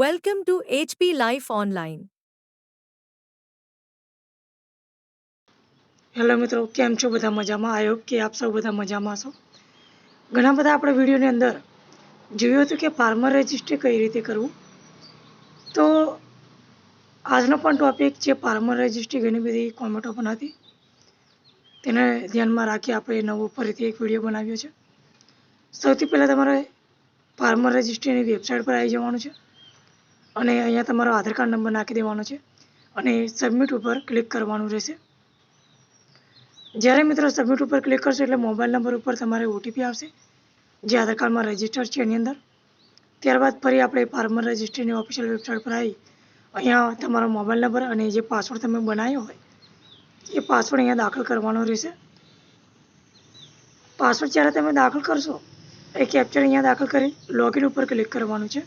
Welcome to HP Life Online. Hello મિત્રો, કેમ છો? બધા મજામાં? આઈ કે આપ સૌ બધા મજામાં છો. ઘણા બધા આપણે વિડીયોની અંદર જોયું હતું કે ફાર્મર રજિસ્ટ્રી કઈ રીતે કરવું. તો આજનો પણ ટોપિક છે ફાર્મર રજિસ્ટ્રી ઘણી બધી કોમેન્ટો પણ હતી. તેને ધ્યાનમાં રાખી આપણે નવો ફરીથી એક વીડિયો બનાવ્યો છે. સૌથી પહેલાં તમારે ફાર્મર રજિસ્ટ્રીની વેબસાઇટ પર આવી જવાનું છે. અને અહીંયા તમારો આધાર કાર્ડ નંબર નાખી દેવાનો છે અને સબમિટ ઉપર ક્લિક કરવાનું રહેશે. જ્યારે મિત્રો સબમિટ ઉપર ક્લિક કરશો એટલે મોબાઈલ નંબર ઉપર તમારે ઓટીપી આવશે, જે આધાર કાર્ડમાં રજિસ્ટર છે એની અંદર. ત્યારબાદ ફરી આપણે ફાર્મર રજિસ્ટ્રીની ઓફિશિયલ વેબસાઇટ પર આવી અહીંયા તમારો મોબાઈલ નંબર અને જે પાસવર્ડ તમે બનાવ્યો હોય, એ પાસવર્ડ અહીંયા દાખલ કરવાનો રહેશે. પાસવર્ડ જ્યારે તમે દાખલ કરશો, એ કેપ્ચર અહીંયા દાખલ કરી લોગિન ઉપર ક્લિક કરવાનું છે.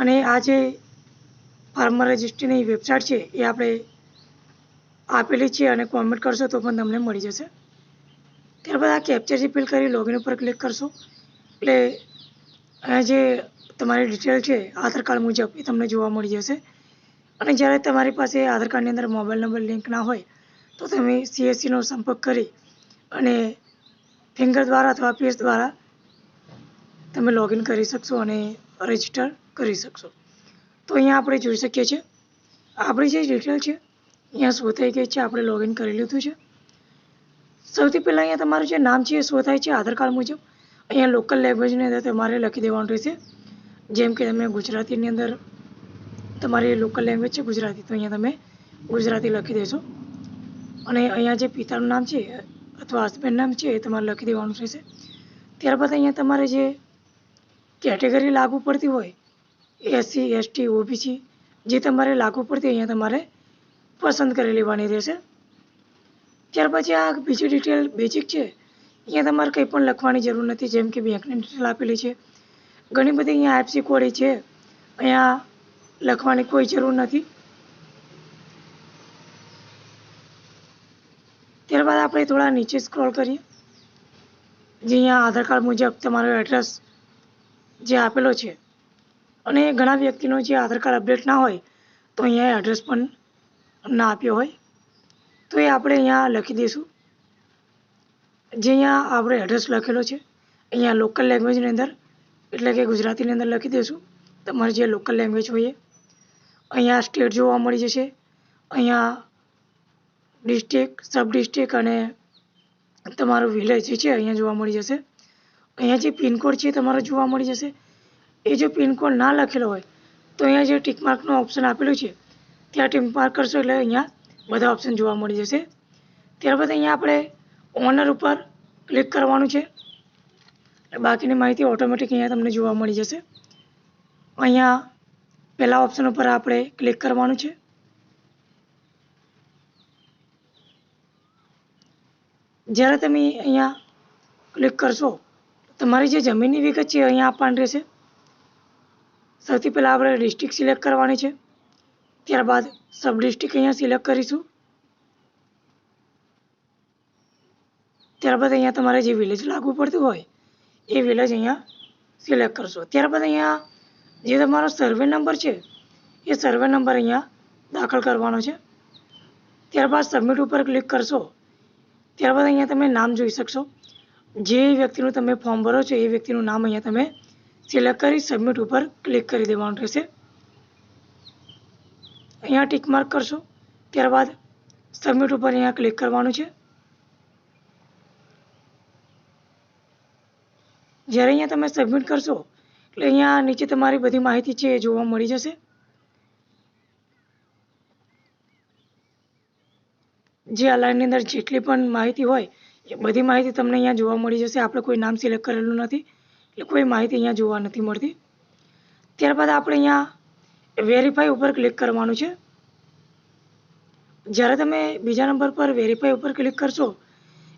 અને આ જે ફાર્મર રજિસ્ટ્રીની વેબસાઇટ છે, એ આપણે આપેલી છે અને કોમેન્ટ કરશો તો પણ તમને મળી જશે. ત્યારબાદ આ કેપ્ચર જે ફિલ કરી લોગિન ઉપર ક્લિક કરશો. એટલે અહીંયા જે તમારી ડિટેલ છે, આધાર કાર્ડ મુજબ એ તમને જોવા મળી જશે. અને જ્યારે તમારી પાસે આધાર કાર્ડની અંદર મોબાઈલ નંબર લિંક ના હોય, તો તમે સીએસસીનો સંપર્ક કરી અને ફિંગર દ્વારા અથવા પેજ દ્વારા તમે લોગિન કરી શકશો અને રજિસ્ટર કરી શકશો. તો અહીંયા આપણે જોઈ શકીએ છીએ, આપણી જે ડિટેલ છે, અહીંયા શો થઈ ગઈ છે, આપણે લોગિન કરી લીધું છે. સૌથી પહેલાં અહીંયા તમારું જે નામ છે એ શો થાય છે, આધાર કાર્ડ મુજબ. અહીંયા લોકલ લેંગ્વેજની અંદર તમારે લખી દેવાનું રહેશે. જેમ કે તમે ગુજરાતીની અંદર, તમારી લોકલ લેંગ્વેજ છે ગુજરાતી, તો અહીંયા તમે ગુજરાતી લખી દેશો. અને અહીંયા જે પિતાનું નામ છે, અથવા હસબન્ડ નામ છે, એ તમારે લખી દેવાનું રહેશે. ત્યારબાદ અહીંયા તમારે જે કેટેગરી લાગુ પડતી હોય એસસી એસટી ઓબીસી જે તમારે લાગુ પડતી હોય અહીંયા તમારે પસંદ કરી લેવાની રહેશે ત્યાર પછી આ બીજી ડિટેલ બેઝિક છે અહીંયા તમારે કંઈ પણ લખવાની જરૂર નથી જેમ કે બેંકની ડિટેલ આપેલી છે ઘણી બધી અહીંયા આઈએફસી કોડ છે અહીંયા લખવાની કોઈ જરૂર નથી ત્યારબાદ આપણે થોડા નીચે સ્ક્રોલ કરીએ જે અહીંયા આધાર કાર્ડ મુજબ તમારો એડ્રેસ જે આપેલો છે અને ઘણા વ્યક્તિનો જે આધાર કાર્ડ અપડેટ ના હોય, તો અહીંયા એડ્રેસ પણ ના આપ્યો હોય. તો એ આપણે અહીંયા લખી દઈશું. જે અહીંયા આપણે એડ્રેસ લખેલો છે, અહીંયા લોકલ લેંગ્વેજની અંદર, એટલે કે ગુજરાતીની અંદર લખી દઈશું. તમારે જે લોકલ લેંગ્વેજ હોય અહીંયા સ્ટેટ જોવા મળી જશે. અહીંયા ડિસ્ટ્રિક્ટ સબ ડિસ્ટ્રિક્ટ અને તમારું વિલેજ છે, અહીંયા જોવા મળી જશે. અહીંયા જે પિનકોડ છે તમારો જોવા મળી જશે. એ જો પિનકોડ ના લખેલો હોય, તો અહીંયા જે ટીકમાર્કનું ઓપ્શન આપેલું છે, ત્યાં ટીકમાર્ક કરશો એટલે અહીંયા બધા ઓપ્શન જોવા મળી જશે. ત્યારબાદ અહીંયા આપણે ઓનર ઉપર ક્લિક કરવાનું છે. બાકીની માહિતી ઓટોમેટિક અહીંયા તમને જોવા મળી જશે. અહીંયા પહેલા ઓપ્શન ઉપર આપણે ક્લિક કરવાનું છે. જ્યારે તમે અહીંયા ક્લિક કરશો તમારી જે જમીનની વિગત છે અહીંયા આપવાની રહેશે. સૌથી પહેલાં આપણે ડિસ્ટ્રિક્ટ સિલેક્ટ કરવાની છે. ત્યારબાદ સબ ડિસ્ટ્રિક્ટ અહીંયા સિલેક્ટ કરીશું. ત્યારબાદ અહીંયા તમારે જે વિલેજ લાગુ પડતું હોય, એ વિલેજ અહીંયા સિલેક્ટ કરશો. ત્યારબાદ અહીંયા જે તમારો સર્વે નંબર છે, એ સર્વે નંબર અહીંયા દાખલ કરવાનો છે. ત્યારબાદ સબમિટ ઉપર ક્લિક કરશો. ત્યારબાદ અહીંયા તમે નામ જોઈ શકશો. જે વ્યક્તિનું તમે ફોર્મ ભરો છો, એ વ્યક્તિનું નામ અહીંયા તમે સિલેક્ટ કરી સબમિટ ઉપર ક્લિક કરી દેવાનું રહેશે. અહીંયા ટીક માર્ક કરશો, ત્યારબાદ સબમિટ ઉપર અહીંયા ક્લિક કરવાનું છે. જ્યારે અહીંયા તમે સબમિટ કરશો, એટલે અહીંયા નીચે તમારી બધી માહિતી છે એ જોવા મળી જશે. જે આ અંદર જેટલી પણ માહિતી હોય, એ બધી માહિતી તમને અહીંયા જોવા મળી જશે. આપણે કોઈ નામ સિલેક્ટ કરેલું નથી. એટલે કોઈ માહિતી અહીંયા જોવા નથી મળતી. ત્યારબાદ આપણે અહીંયા વેરીફાઈ ઉપર ક્લિક કરવાનું છે. જ્યારે તમે બીજા નંબર પર વેરીફાઈ ઉપર ક્લિક કરશો,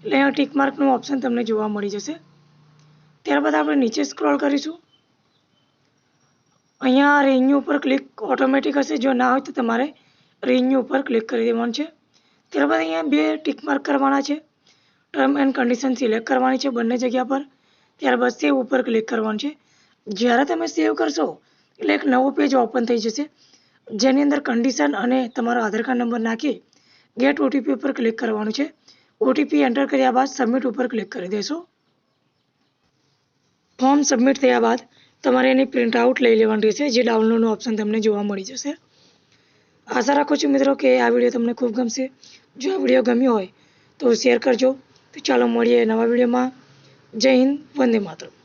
એટલે અહીંયા ટીક માર્કનું ઓપ્શન તમને જોવા મળી જશે. ત્યારબાદ આપણે નીચે સ્ક્રોલ કરીશું. અહીંયા રિન્યુ ઉપર ક્લિક ઓટોમેટિક હશે. જો ના હોય તો તમારે રિન્યુ ઉપર ક્લિક કરી દેવાનું છે. ત્યારબાદ અહીંયા બે ટીક માર્ક કરવાના છે. ટર્મ એન્ડ કન્ડિશન સિલેક્ટ કરવાની છે બંને જગ્યા પર. ત્યારબાદ સેવ ઉપર ક્લિક કરવાનું છે. જ્યારે તમે સેવ કરશો, એટલે એક નવો પેજ ઓપન થઈ જશે. જેની અંદર કન્ડિશન અને તમારો આધાર કાર્ડ નંબર નાખી ગેટ ઓટીપી ઉપર ક્લિક કરવાનું છે. ઓટીપી એન્ટર કર્યા બાદ સબમિટ ઉપર ક્લિક કરી દેશો. ફોર્મ સબમિટ થયા બાદ તમારે એની પ્રિન્ટ આઉટ લઈ લેવાની રહેશે, જે ડાઉનલોડનું ઓપ્શન તમને જોવા મળી જશે. આશા રાખું છું મિત્રો કે આ વીડિયો તમને ખૂબ ગમશે. જો આ વીડિયો ગમ્યો હોય તો શેર કરજો. તો ચાલો મળીએ નવા વિડીયોમાં जय हिंद वंदे मातरम.